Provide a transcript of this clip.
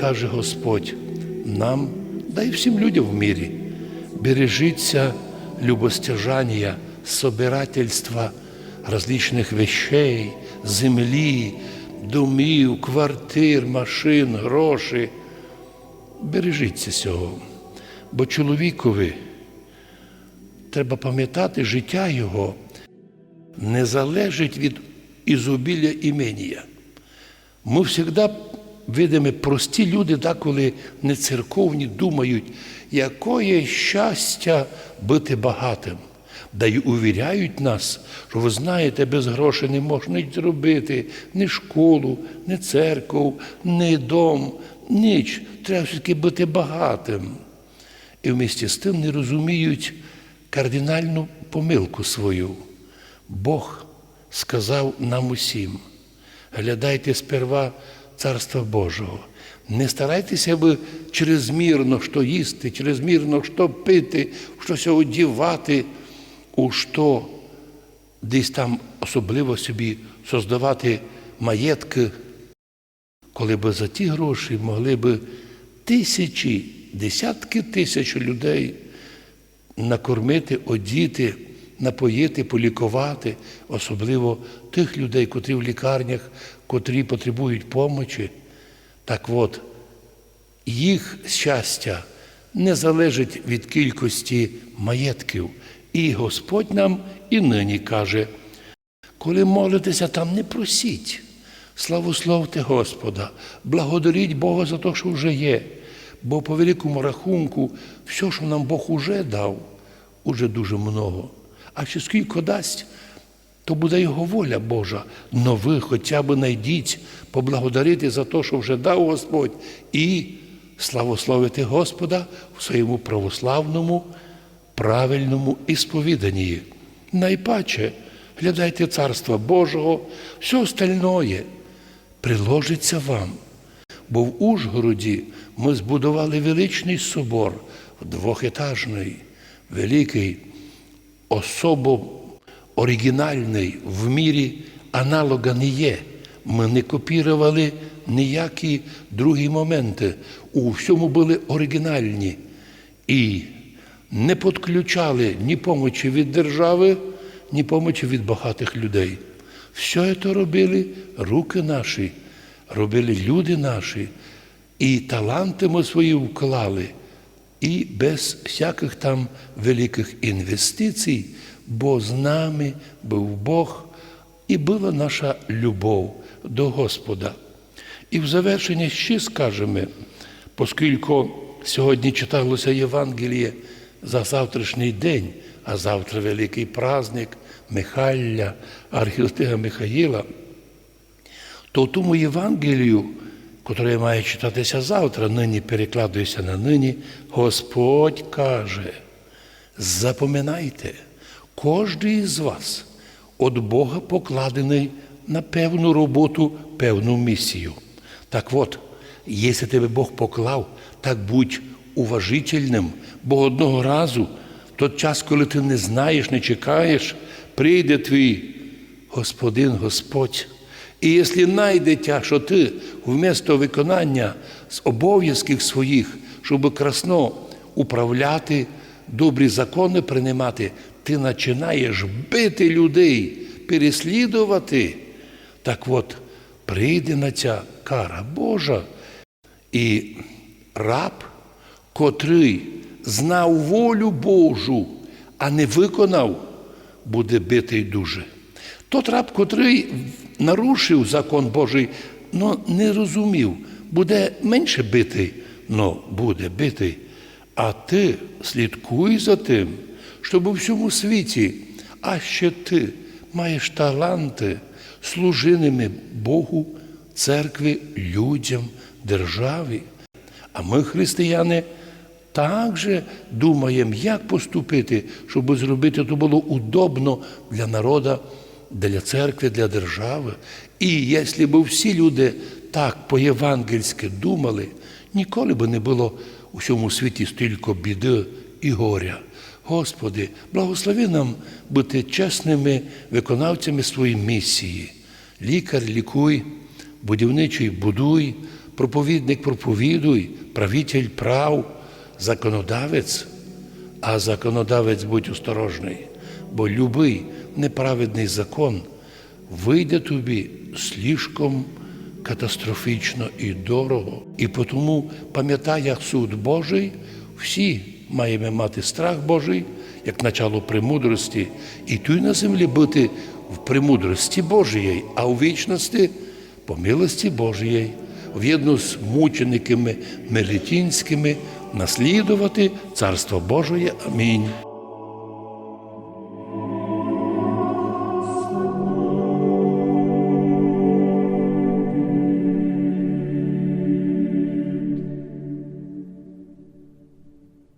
каже Господь нам, да й всім людям в мірі. Бережіться любостяжання, собирательства различних вещей, землі, домів, квартир, машин, грошей. Бережіться цього, бо чоловікові треба пам'ятати, життя його не залежить від ізобілля іменія. Ми завжди видимо, прості люди, деколи не церковні, думають, якое щастя бути багатим. Да й увіряють нас, що ви знаєте, без грошей не можна й зробити ні школу, ні церкву, ні дом, ніч. Треба все-таки бути багатим. І вместе з тим не розуміють кардинальну помилку свою. Бог сказав нам усім, глядайте сперва Царства Божого. Не старайтеся ви чрезмірно що їсти, чрезмірно що пити, щось одівати, у що десь там особливо собі создавати маєтки, коли б за ті гроші могли б тисячі, десятки тисяч людей накормити, одіти, напоїти, полікувати, особливо тих людей, котрі в лікарнях, котрі потребують помочі. Так от, їх щастя не залежить від кількості маєтків. І Господь нам і нині каже, коли молитеся, там не просіть. Славословте Господа, благодаріть Бога за те, що вже є. Бо по великому рахунку, все, що нам Бог уже дав, уже дуже много. А ще скільки дасть, то буде Його воля Божа. Но хоча б найдіть, поблагодарити за те, що вже дав Господь, і славословити Господа в своєму православному, правильному ісповіданні. Найпаче, глядайте Царства Божого, все остальное приложиться вам. Бо в Ужгороді ми збудували величний собор, двохетажний, великий, особо оригінальний в мірі аналога не є. Ми не копірували ніякі другі моменти. У всьому були оригінальні і не підключали ні помочі від держави, ні помочі від багатих людей. Все це робили руки наші, робили люди наші, і таланти ми свої вклали, і без всяких там великих інвестицій, бо з нами був Бог і була наша любов до Господа. І в завершення ще скажемо, оскільки сьогодні читалося Євангеліє за завтрашній день, а завтра великий праздник Михайля, архістига Михаїла, то тому Євангелію, яке має читатися завтра, нині перекладується на нині, Господь каже, запоминайте, кожен із вас від Бога покладений на певну роботу, певну місію. Так от, якщо тебе Бог поклав, так будь уважительним, бо одного разу, в той час, коли ти не знаєш, не чекаєш, прийде твій Господин Господь. І якщо знайдеться, що ти вмісто виконання з обов'язків своїх, щоб красно управляти, добрі закони приймати, ти починаєш бити людей, переслідувати, так от прийде на ця кара Божа. І раб, котрий знав волю Божу, а не виконав, буде битий дуже. Тот раб, котрий нарушив закон Божий, але не розумів, буде менше битий, але буде битий. А ти слідкуй за тим, щоб у всьому світі, а ще ти маєш таланти, служи ними Богу, церкві, людям, державі. А ми, християни, також думаємо, як поступити, щоб зробити це було удобно для народу, для церкви, для держави. І якщо б всі люди так по-євангельськи думали, ніколи б не було у всьому світі стільки біди і горя. Господи, благослови нам бути чесними виконавцями своєї місії. Лікар, лікуй, будівничий будуй, проповідник проповідуй, правитель прав, законодавець, а законодавець будь осторожний, бо любий неправедний закон вийде тобі слишком катастрофічно і дорого. І тому, пам'ятай, як суд Божий, всі маємо мати страх Божий, як начало премудрості, і тут на землі бути в премудрості Божої, а у вічності по милості Божої, в'єдно з мучениками мелітінськими наслідувати Царство Божої. Амінь.